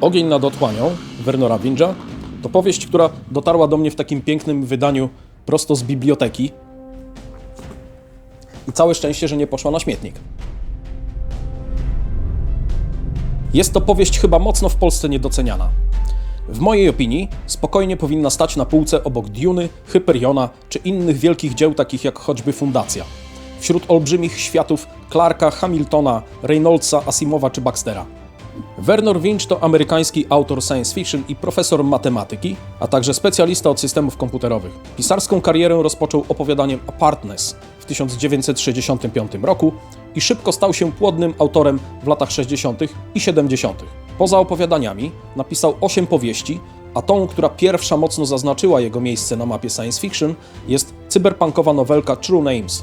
Ogień nad otchłanią Wernera Winja to powieść, która dotarła do mnie w takim pięknym wydaniu prosto z biblioteki. I całe szczęście, że nie poszła na śmietnik. Jest to powieść chyba mocno w Polsce niedoceniana. W mojej opinii spokojnie powinna stać na półce obok Duny, Hyperiona czy innych wielkich dzieł takich jak choćby Fundacja. Wśród olbrzymich światów Clarka, Hamiltona, Reynoldsa, Asimowa czy Baxtera. Werner Winch to amerykański autor science fiction i profesor matematyki, a także specjalista od systemów komputerowych. Pisarską karierę rozpoczął opowiadaniem Apartness w 1965 roku i szybko stał się płodnym autorem w latach 60. i 70. Poza opowiadaniami napisał 8 powieści, a tą, która pierwsza mocno zaznaczyła jego miejsce na mapie science fiction, jest cyberpunkowa nowelka True Names.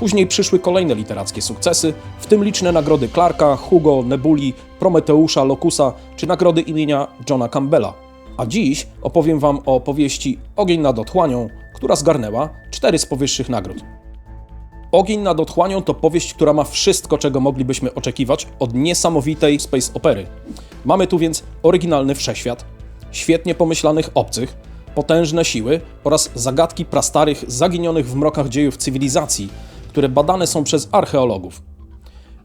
Później przyszły kolejne literackie sukcesy, w tym liczne nagrody Clarka, Hugo, Nebuli, Prometeusza, Locusa czy nagrody imienia Johna Campbella. A dziś opowiem Wam o powieści Ogień nad otchłanią, która zgarnęła cztery z powyższych nagród. Ogień nad otchłanią to powieść, która ma wszystko, czego moglibyśmy oczekiwać od niesamowitej space opery. Mamy tu więc oryginalny wszechświat, świetnie pomyślanych obcych, potężne siły oraz zagadki prastarych, zaginionych w mrokach dziejów cywilizacji, które badane są przez archeologów.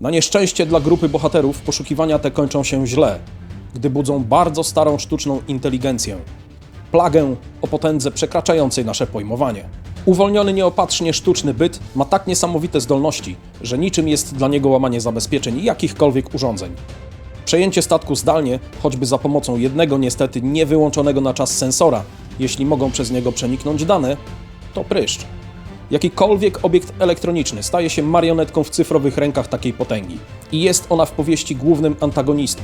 Na nieszczęście dla grupy bohaterów poszukiwania te kończą się źle, gdy budzą bardzo starą sztuczną inteligencję. Plagę o potędze przekraczającej nasze pojmowanie. Uwolniony nieopatrznie sztuczny byt ma tak niesamowite zdolności, że niczym jest dla niego łamanie zabezpieczeń jakichkolwiek urządzeń. Przejęcie statku zdalnie, choćby za pomocą jednego niestety niewyłączonego na czas sensora, jeśli mogą przez niego przeniknąć dane, to pryszcz. Jakikolwiek obiekt elektroniczny staje się marionetką w cyfrowych rękach takiej potęgi. I jest ona w powieści głównym antagonistą,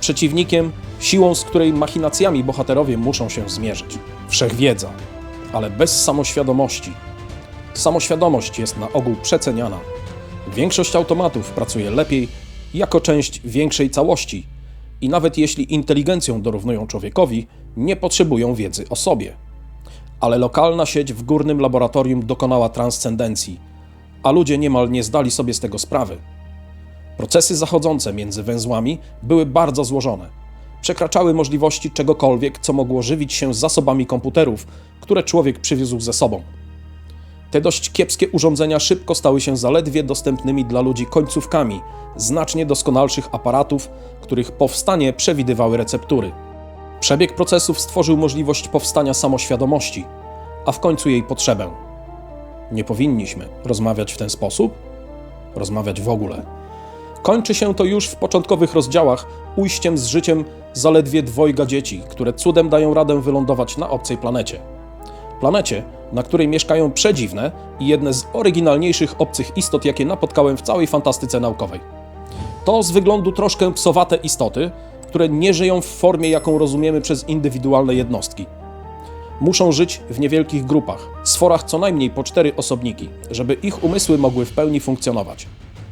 przeciwnikiem, siłą, z której machinacjami bohaterowie muszą się zmierzyć. Wszechwiedza, ale bez samoświadomości. Samoświadomość jest na ogół przeceniana. Większość automatów pracuje lepiej jako część większej całości i nawet jeśli inteligencją dorównują człowiekowi, nie potrzebują wiedzy o sobie ale lokalna sieć w górnym laboratorium dokonała transcendencji, a ludzie niemal nie zdali sobie z tego sprawy. Procesy zachodzące między węzłami były bardzo złożone. Przekraczały możliwości czegokolwiek, co mogło żywić się zasobami komputerów, które człowiek przywiózł ze sobą. Te dość kiepskie urządzenia szybko stały się zaledwie dostępnymi dla ludzi końcówkami znacznie doskonalszych aparatów, których powstanie przewidywały receptury. Przebieg procesów stworzył możliwość powstania samoświadomości, a w końcu jej potrzebę. Nie powinniśmy rozmawiać w ten sposób, rozmawiać w ogóle. Kończy się to już w początkowych rozdziałach ujściem z życiem zaledwie dwojga dzieci, które cudem dają radę wylądować na obcej planecie. Planecie, na której mieszkają przedziwne i jedne z oryginalniejszych obcych istot, jakie napotkałem w całej fantastyce naukowej. To z wyglądu troszkę psowate istoty, które nie żyją w formie, jaką rozumiemy przez indywidualne jednostki. Muszą żyć w niewielkich grupach, sforach co najmniej po cztery osobniki, żeby ich umysły mogły w pełni funkcjonować.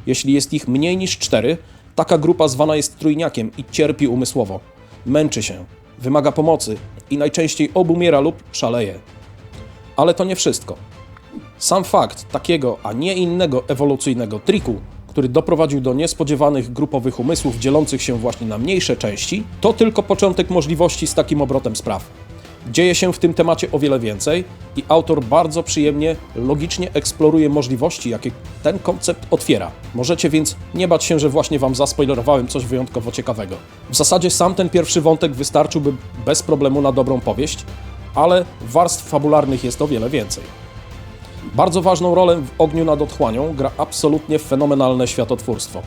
Jeśli jest ich mniej niż cztery, taka grupa zwana jest trójniakiem i cierpi umysłowo. Męczy się, wymaga pomocy i najczęściej obumiera lub szaleje. Ale to nie wszystko. Sam fakt takiego, a nie innego ewolucyjnego triku który doprowadził do niespodziewanych grupowych umysłów dzielących się właśnie na mniejsze części, to tylko początek możliwości z takim obrotem spraw. Dzieje się w tym temacie o wiele więcej i autor bardzo przyjemnie, logicznie eksploruje możliwości, jakie ten koncept otwiera. Możecie więc nie bać się, że właśnie Wam zaspoilerowałem coś wyjątkowo ciekawego. W zasadzie sam ten pierwszy wątek wystarczyłby bez problemu na dobrą powieść, ale warstw fabularnych jest o wiele więcej. Bardzo ważną rolę w ogniu nad otchłanią gra absolutnie fenomenalne światotwórstwo.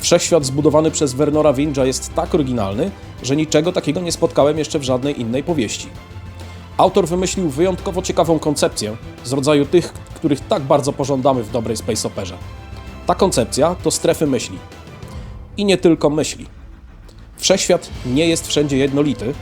Wszechświat zbudowany przez Wernora Winja jest tak oryginalny, że niczego takiego nie spotkałem jeszcze w żadnej innej powieści. Autor wymyślił wyjątkowo ciekawą koncepcję z rodzaju tych, których tak bardzo pożądamy w dobrej space operze. Ta koncepcja to strefy myśli. I nie tylko myśli. Wszechświat nie jest wszędzie jednolity,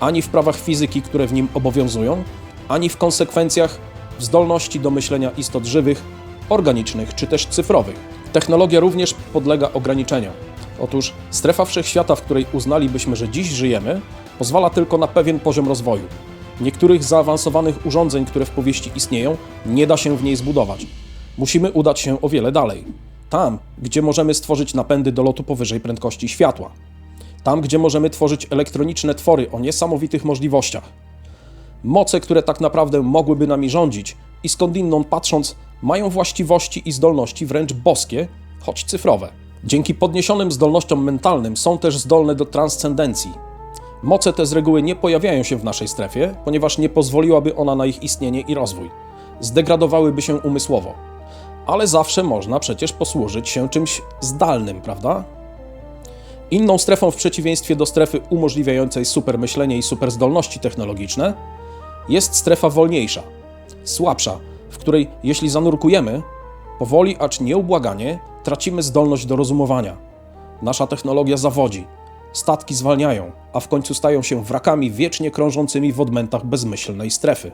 ani w prawach fizyki, które w nim obowiązują, ani w konsekwencjach zdolności do myślenia istot żywych, organicznych czy też cyfrowych. Technologia również podlega ograniczeniom. Otóż strefa wszechświata, w której uznalibyśmy, że dziś żyjemy, pozwala tylko na pewien poziom rozwoju. Niektórych zaawansowanych urządzeń, które w powieści istnieją, nie da się w niej zbudować. Musimy udać się o wiele dalej. Tam, gdzie możemy stworzyć napędy do lotu powyżej prędkości światła. Tam, gdzie możemy tworzyć elektroniczne twory o niesamowitych możliwościach. Moce, które tak naprawdę mogłyby nami rządzić i skądinąd patrząc, mają właściwości i zdolności wręcz boskie, choć cyfrowe. Dzięki podniesionym zdolnościom mentalnym są też zdolne do transcendencji. Moce te z reguły nie pojawiają się w naszej strefie, ponieważ nie pozwoliłaby ona na ich istnienie i rozwój. Zdegradowałyby się umysłowo. Ale zawsze można przecież posłużyć się czymś zdalnym, prawda? Inną strefą w przeciwieństwie do strefy umożliwiającej supermyślenie i superzdolności technologiczne jest strefa wolniejsza, słabsza, w której jeśli zanurkujemy, powoli, acz nieubłaganie, tracimy zdolność do rozumowania. Nasza technologia zawodzi, statki zwalniają, a w końcu stają się wrakami wiecznie krążącymi w odmętach bezmyślnej strefy.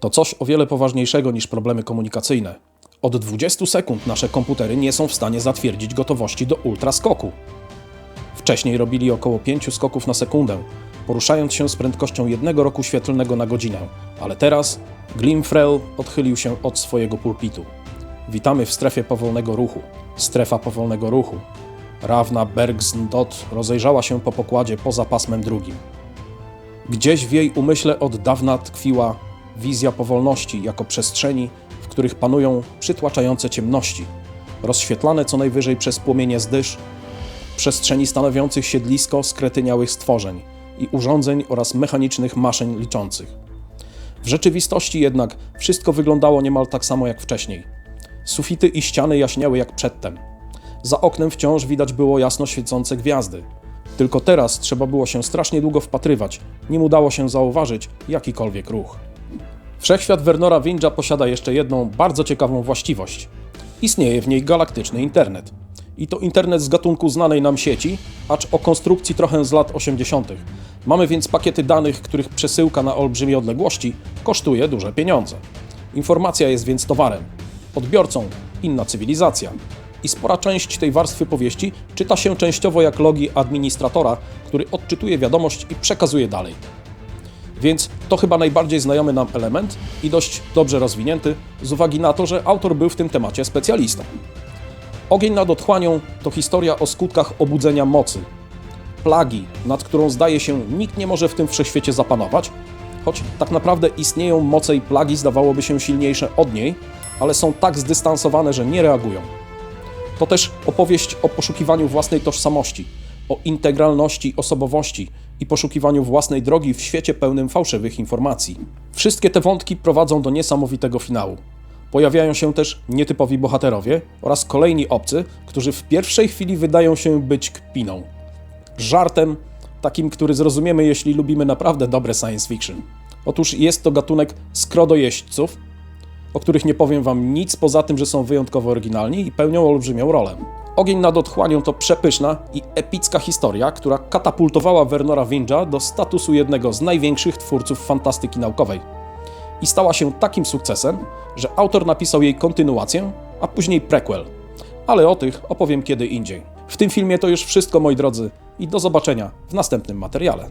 To coś o wiele poważniejszego niż problemy komunikacyjne. Od 20 sekund nasze komputery nie są w stanie zatwierdzić gotowości do ultraskoku. Wcześniej robili około 5 skoków na sekundę, poruszając się z prędkością jednego roku świetlnego na godzinę, ale teraz Glimfrel odchylił się od swojego pulpitu. Witamy w strefie powolnego ruchu. Strefa powolnego ruchu. Rawna Bergsndot rozejrzała się po pokładzie poza pasmem drugim. Gdzieś w jej umyśle od dawna tkwiła wizja powolności jako przestrzeni, w których panują przytłaczające ciemności, rozświetlane co najwyżej przez płomienie z dysz, przestrzeni stanowiących siedlisko skretyniałych stworzeń i urządzeń oraz mechanicznych maszyn liczących. W rzeczywistości jednak wszystko wyglądało niemal tak samo jak wcześniej. Sufity i ściany jaśniały jak przedtem. Za oknem wciąż widać było jasno świecące gwiazdy. Tylko teraz trzeba było się strasznie długo wpatrywać, nim udało się zauważyć jakikolwiek ruch. Wszechświat Wernora Winja posiada jeszcze jedną bardzo ciekawą właściwość. Istnieje w niej galaktyczny internet. I to internet z gatunku znanej nam sieci, acz o konstrukcji trochę z lat 80. Mamy więc pakiety danych, których przesyłka na olbrzymie odległości kosztuje duże pieniądze. Informacja jest więc towarem, odbiorcą inna cywilizacja. I spora część tej warstwy powieści czyta się częściowo jak logi administratora, który odczytuje wiadomość i przekazuje dalej. Więc to chyba najbardziej znajomy nam element i dość dobrze rozwinięty, z uwagi na to, że autor był w tym temacie specjalistą. Ogień nad otchłanią to historia o skutkach obudzenia mocy, plagi, nad którą zdaje się nikt nie może w tym wszechświecie zapanować, choć tak naprawdę istnieją moce i plagi zdawałoby się silniejsze od niej, ale są tak zdystansowane, że nie reagują. To też opowieść o poszukiwaniu własnej tożsamości, o integralności osobowości i poszukiwaniu własnej drogi w świecie pełnym fałszywych informacji. Wszystkie te wątki prowadzą do niesamowitego finału. Pojawiają się też nietypowi bohaterowie oraz kolejni obcy, którzy w pierwszej chwili wydają się być kpiną. Żartem, takim, który zrozumiemy, jeśli lubimy naprawdę dobre science fiction. Otóż jest to gatunek skrodojeźdźców, o których nie powiem wam nic poza tym, że są wyjątkowo oryginalni i pełnią olbrzymią rolę. Ogień nad otchłanią to przepyszna i epicka historia, która katapultowała Wernora Winja do statusu jednego z największych twórców fantastyki naukowej. I stała się takim sukcesem, że autor napisał jej kontynuację, a później prequel. Ale o tych opowiem kiedy indziej. W tym filmie to już wszystko, moi drodzy, i do zobaczenia w następnym materiale.